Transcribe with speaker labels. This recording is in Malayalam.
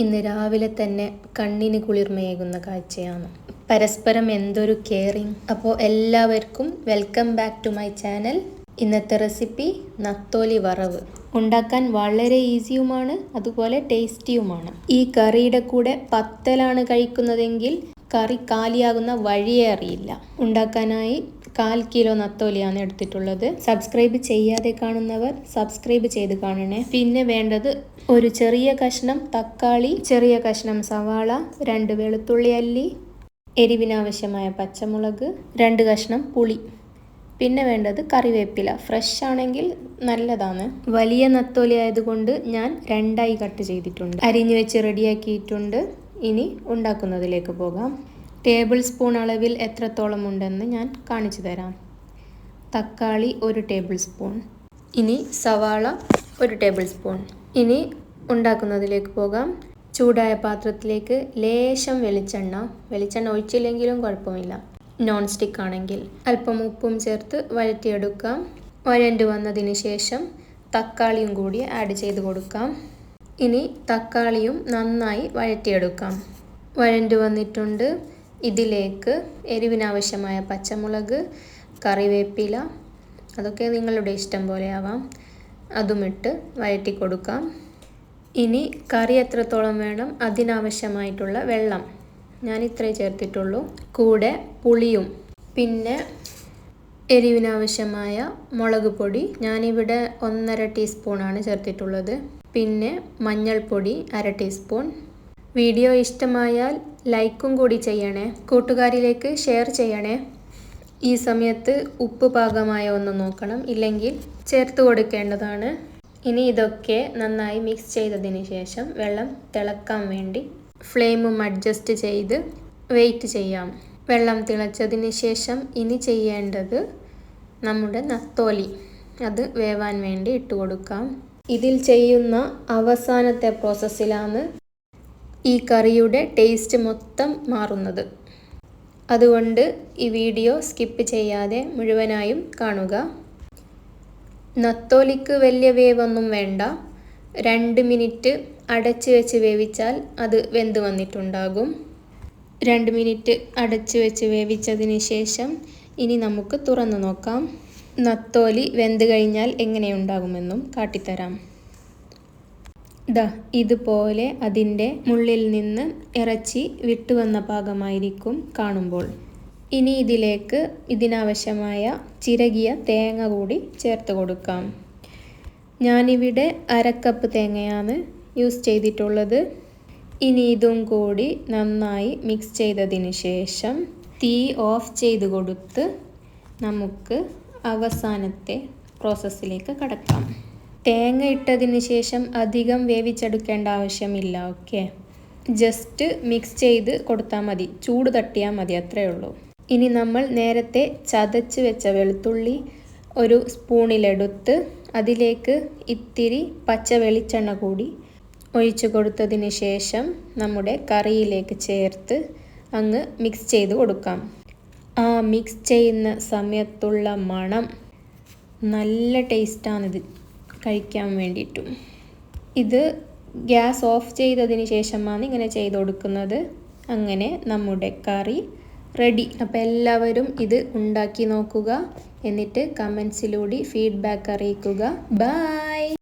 Speaker 1: ഇന്ന് രാവിലെ തന്നെ കണ്ണിന് കുളിർമയേകുന്ന കാഴ്ചയാണ്. പരസ്പരം എന്തൊരു കെയറിങ് അപ്പോൾ എല്ലാവർക്കും welcome back to my channel ഇന്നത്തെ റെസിപ്പി നത്തോലി വറവ്. ഉണ്ടാക്കാൻ വളരെ ഈസിയുമാണ് അതുപോലെ ടേസ്റ്റിയുമാണ് ഈ കറിയുടെ കൂടെ പത്തലാണ് കഴിക്കുന്നതെങ്കിൽ കറി കാലിയാകുന്ന വഴിയേ അറിയില്ല. ഉണ്ടാക്കാനായി കാൽ കിലോ നത്തോലിയാണ് എടുത്തിട്ടുള്ളത്. സബ്സ്ക്രൈബ് ചെയ്യാതെ കാണുന്നവർ സബ്സ്ക്രൈബ് ചെയ്ത് കാണണേ. പിന്നെ വേണ്ടത് ഒരു ചെറിയ കഷ്ണം തക്കാളി ചെറിയ കഷ്ണം സവാള രണ്ട് വെളുത്തുള്ളി അല്ലി എരിവിനാവശ്യമായ പച്ചമുളക് രണ്ട് കഷ്ണം പുളി. പിന്നെ വേണ്ടത് കറിവേപ്പില. ഫ്രഷ് ആണെങ്കിൽ നല്ലതാണ്. വലിയ നത്തോലി ആയതുകൊണ്ട് ഞാൻ രണ്ടായി കട്ട് ചെയ്തിട്ടുണ്ട്. അരിഞ്ഞു വെച്ച് റെഡിയാക്കിയിട്ടുണ്ട് ഇനി ഉണ്ടാക്കുന്നതിലേക്ക് പോകാം. ടേബിൾ സ്പൂൺ അളവിൽ എത്രത്തോളം ഉണ്ടെന്ന് ഞാൻ കാണിച്ചു തരാം. തക്കാളി ഒരു ടേബിൾ സ്പൂൺ. ഇനി സവാള ഒരു ടേബിൾ സ്പൂൺ. ഇനി ഉണ്ടാക്കുന്നതിലേക്ക് പോകാം. ചൂടായ പാത്രത്തിലേക്ക് ലേശം വെളിച്ചെണ്ണ. വെളിച്ചെണ്ണ ഒഴിച്ചില്ലെങ്കിലും കുഴപ്പമില്ല. നോൺ സ്റ്റിക്ക് ആണെങ്കിൽ അല്പം ഉപ്പും ചേർത്ത് വഴറ്റിയെടുക്കാം. വഴണ്ട് വന്നതിന് ശേഷം തക്കാളിയും കൂടി ആഡ് ചെയ്ത് കൊടുക്കാം. ഇനി തക്കാളിയും നന്നായി വഴറ്റിയെടുക്കാം. വഴണ്ടു വന്നിട്ടുണ്ട്. ഇതിലേക്ക് എരിവിനാവശ്യമായ പച്ചമുളക് കറിവേപ്പില അതൊക്കെ നിങ്ങളുടെ ഇഷ്ടം പോലെ ആവാം. അതുമിട്ട് വഴറ്റി കൊടുക്കാം ഇനി കറി എത്രത്തോളം വേണം അതിനാവശ്യമായിട്ടുള്ള വെള്ളം. ഞാൻ ഇത്രേ ചേർത്തിട്ടുള്ളൂ. കൂടെ പുളിയും. പിന്നെ എരിവിനാവശ്യമായ മുളക് പൊടി. ഞാനിവിടെ ഒന്നര ടീസ്പൂണാണ് ചേർത്തിട്ടുള്ളത്. പിന്നെ മഞ്ഞൾപ്പൊടി അര ടീസ്പൂൺ. വീഡിയോ ഇഷ്ടമായാൽ ലൈക്കും കൂടി ചെയ്യണേ. കൂട്ടുകാരിലേക്ക് ഷെയർ ചെയ്യണേ. ഈ സമയത്ത് ഉപ്പ് പാകമായ ഒന്ന് നോക്കണം. ഇല്ലെങ്കിൽ ചേർത്ത് കൊടുക്കേണ്ടതാണ്. ഇനി ഇതൊക്കെ നന്നായി മിക്സ് ചെയ്തതിന് ശേഷം വെള്ളം തിളക്കാൻ വേണ്ടി ഫ്ലെയിമും അഡ്ജസ്റ്റ് ചെയ്ത് വെയിറ്റ് ചെയ്യാം. വെള്ളം തിളച്ചതിന് ശേഷം ഇനി ചെയ്യേണ്ടത് നമ്മുടെ നത്തോലി. അത് വേവാൻ വേണ്ടി ഇട്ട് കൊടുക്കാം. ഇതിൽ ചെയ്യുന്ന അവസാനത്തെ പ്രോസസ്സിലാണ് ഈ കറിയുടെ ടേസ്റ്റ് മൊത്തം മാറുന്നത്. അതുകൊണ്ട് ഈ വീഡിയോ സ്കിപ്പ് ചെയ്യാതെ മുഴുവനായും കാണുക. നത്തോലിക്ക് വലിയ വേവൊന്നും വേണ്ട. രണ്ട് മിനിറ്റ് അടച്ചു വെച്ച് വേവിച്ചാൽ അത് വെന്ത് വന്നിട്ടുണ്ടാകും. രണ്ട് മിനിറ്റ് അടച്ചു വെച്ച് വേവിച്ചതിന് ശേഷം ഇനി നമുക്ക് തുറന്നു നോക്കാം. നത്തോലി വെന്ത് കഴിഞ്ഞാൽ എങ്ങനെയുണ്ടാകുമെന്നും കാട്ടിത്തരാം. ദ ഇതുപോലെ അതിന്റെ മുള്ളിൽ നിന്ന് ഇറച്ചി വിട്ടുവന്ന പാകമായിരിക്കും കാണുമ്പോൾ. ഇനി ഇതിലേക്ക് ഇതിനാവശ്യമായ ചിരകിയ തേങ്ങ കൂടി ചേർത്ത് കൊടുക്കാം. ഞാനിവിടെ അരക്കപ്പ് തേങ്ങയാണ് യൂസ് ചെയ്തിട്ടുള്ളത്. ഇനി ഇതും കൂടി നന്നായി മിക്സ് ചെയ്തതിന് ശേഷം തീ ഓഫ് ചെയ്ത് കൊടുത്ത് നമുക്ക് അവസാനത്തെ പ്രോസസ്സിലേക്ക് കടക്കാം. തേങ്ങ ഇട്ടതിന് ശേഷം അധികം വേവിച്ചെടുക്കേണ്ട ആവശ്യമില്ല ഓക്കെ ജസ്റ്റ് മിക്സ് ചെയ്ത് കൊടുത്താൽ മതി. ചൂട് തട്ടിയാൽ മതി അത്രയേ ഉള്ളൂ. ഇനി നമ്മൾ നേരത്തെ ചതച്ച് വെച്ച വെളുത്തുള്ളി ഒരു സ്പൂണിലെടുത്ത് അതിലേക്ക് ഇത്തിരി പച്ച വെളിച്ചെണ്ണ കൂടി ഒഴിച്ചു കൊടുത്തതിന് ശേഷം നമ്മുടെ കറിയിലേക്ക് ചേർത്ത് അങ്ങ് മിക്സ് ചെയ്ത് കൊടുക്കാം. ആ മിക്സ് ചെയ്യുന്ന സമയത്തുള്ള മണം നല്ല ടേസ്റ്റാണിത് കഴിക്കാൻ വേണ്ടിയിട്ടും. ഇത് ഗ്യാസ് ഓഫ് ചെയ്തതിന് ശേഷമാണ് ഇങ്ങനെ ചെയ്ത് കൊടുക്കുന്നത്. അങ്ങനെ നമ്മുടെ കറി റെഡി അപ്പോൾ എല്ലാവരും ഇത് ഉണ്ടാക്കി നോക്കുക. എന്നിട്ട് കമൻസിലൂടെ ഫീഡ്ബാക്ക് അറിയിക്കുക. ബൈ